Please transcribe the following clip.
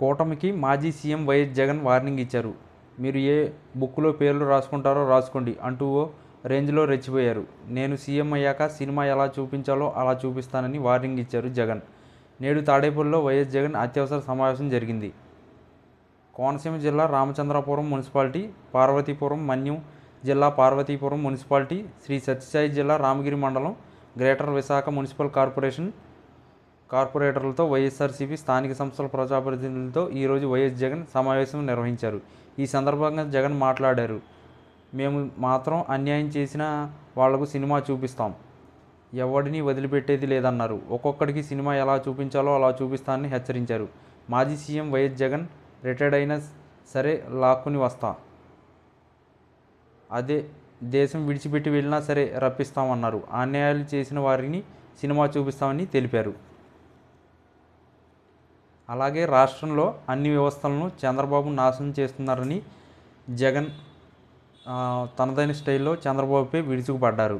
కూటమికి మాజీ CM YS Jagan warning ఇచ్చారు. మీరు ఏ బుక్లో పేర్లు రాసుకుంటారో రాసుకోండి అంటూ ఓ రేంజ్లో రెచ్చిపోయారు. నేను సీఎం అయ్యాక సినిమా ఎలా చూపించాలో అలా చూపిస్తానని వార్నింగ్ ఇచ్చారు జగన్. నేడు తాడేపల్లిలో వైఎస్ జగన్ అత్యవసర సమావేశం జరిగింది. కోనసీమ జిల్లా రామచంద్రపురం మున్సిపాలిటీ పార్వతీపురం మన్యం జిల్లా పార్వతీపురం మున్సిపాలిటీ శ్రీ సత్యసాయి జిల్లా రామగిరి మండలం గ్రేటర్ విశాఖ మున్సిపల్ కార్పొరేషన్ కార్పొరేటర్లతో వైఎస్ఆర్సీపీ స్థానిక సంస్థల ప్రజాప్రతినిధులతో ఈరోజు వైఎస్ జగన్ సమావేశం నిర్వహించారు. ఈ సందర్భంగా జగన్ మాట్లాడారు. మేము మాత్రం అన్యాయం చేసిన వాళ్ళకు సినిమా చూపిస్తాం. ఎవడిని వదిలిపెట్టేది లేదన్నారు. ఒక్కొక్కడికి సినిమా ఎలా చూపించాలో అలా చూపిస్తానని హెచ్చరించారు. మాజీ సీఎం వైఎస్ జగన్ రిటైర్డ్ అయినా సరే లాక్కుని వస్తా. అదే దేశం విడిచిపెట్టి వెళ్ళినా సరే రప్పిస్తామన్నారు. అన్యాయాలు చేసిన వారిని సినిమా చూపిస్తామని తెలిపారు. అలాగే రాష్ట్రంలో అన్ని వ్యవస్థలను చంద్రబాబు నాశనం చేస్తున్నారని జగన్ తనదైన స్టైల్లో చంద్రబాబుపై విరుచుకుపడ్డారు.